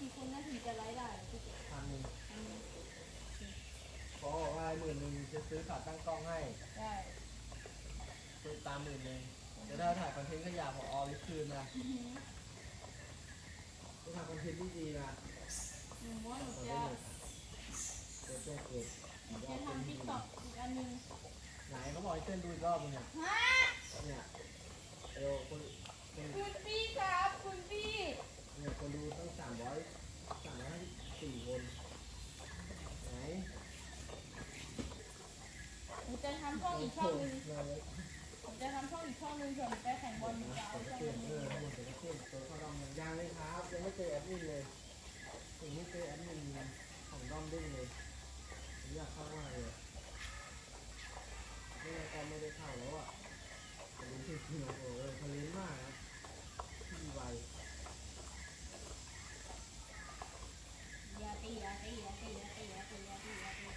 กี่คนน่าถึงจะไลฟ์ได้พี่เก๋พันหนึ่งอืมพอบอกว่าหมื่นหนึ่งจะซื้อขาตั้งกล้องให้ได้ซื้อตามหมื่นหนึ่งจะได้ถ่ายคอนเทนต์ก็อยากพอออลิคืนนะอื้อหือต้องทำคอนเทนต์ที่ดีนะหนูว่าหนูขอจะเดี๋ยวเต้นเกิดหนูจะทำติ๊กต็อกอีกอันหนึงไหนเขาบอกให้เต้นดูอีกรอบนึงเนี่ยฮะเนี่ยเอวคนคนคุณพี่ครับคุณพี่เนี่ยคนดูตั้งสามร้อย ช่องอีกช่องนึงผมจะทำช่องอีกช่องนึงเผื่ไปแข่งบอลมีจะเอาช่องนี้ยังเลยครับยังไม่เจอแอดมินเลยยังไม่เจอแอดมินของด้อมดิ้งเลยอยากเข้ามาเลยไม่ได้การไม่ได้เข้าแล้วอะแต่ดูที่คิวโอ้ยทะเลมากครับที่ไวอย่าตีอย่าตีอย่าตีอย่าตีอย่าตีอย่าตี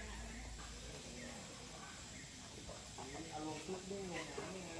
มักบุ้งหวาน